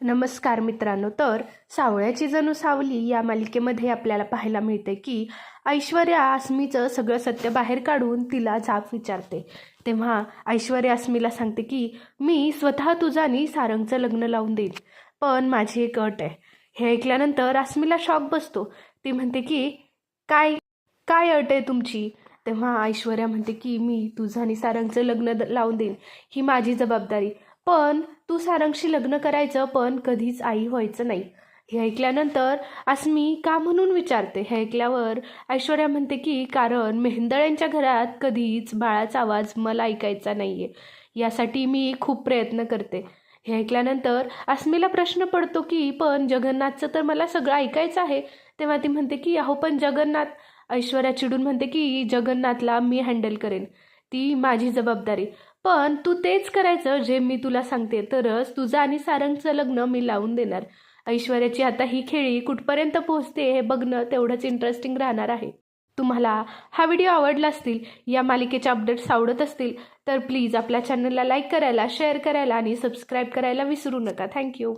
नमस्कार मित्रांनो तर सावळ्याची जणू सावली या मालिकेमध्ये आपल्याला पाहायला मिळते की ऐश्वर्या आसमीचं सगळं सत्य बाहेर काढून तिला जाब विचारते. तेव्हा ऐश्वर्या आसमीला सांगते की मी स्वतः तुझानी आणि सारंगचं लग्न लावून देईन पण माझी एक अट आहे. हे ऐकल्यानंतर आसमीला शॉक बसतो. ती म्हणते की काय काय अट आहे तुमची? तेव्हा ऐश्वर्या म्हणते की मी तुझानी आणि सारंगचं लग्न द- लावून देईन ही माझी जबाबदारी. पण तू सारंगशी लग्न करायचं पण कधीच आई व्हायचं नाही. हे ऐकल्यानंतर अस्मी का म्हणून विचारते? हे ऐकल्यावर ऐश्वर्या म्हणते की कारण मेहंदळ्यांच्या घरात कधीच बाळाचा आवाज मला ऐकायचा नाही आहे यासाठी मी खूप प्रयत्न करते. हे ऐकल्यानंतर अस्मीला प्रश्न पडतो की पण जगन्नाथचं तर मला सगळं ऐकायचं आहे. तेव्हा ती म्हणते की अहो पण जगन्नाथ. ऐश्वर्या चिडून म्हणते की जगन्नाथला मी हँडल करेन. ती माझी जबाबदारी. पण तू तेच करायचं जे मी तुला सांगते. तरच तुझं आणि सारंगचं लग्न मी लावून देणार. ऐश्वर्याची आता ही खेळी कुठपर्यंत पोहोचते हे बघणं तेवढंच इंटरेस्टिंग राहणार आहे. तुम्हाला हा व्हिडिओ आवडला असतील या मालिकेचे अपडेट्स आवडत असतील तर प्लीज आपल्या चॅनलला लाईक करायला शेअर करायला आणि सबस्क्राईब करायला विसरू नका. थँक्यू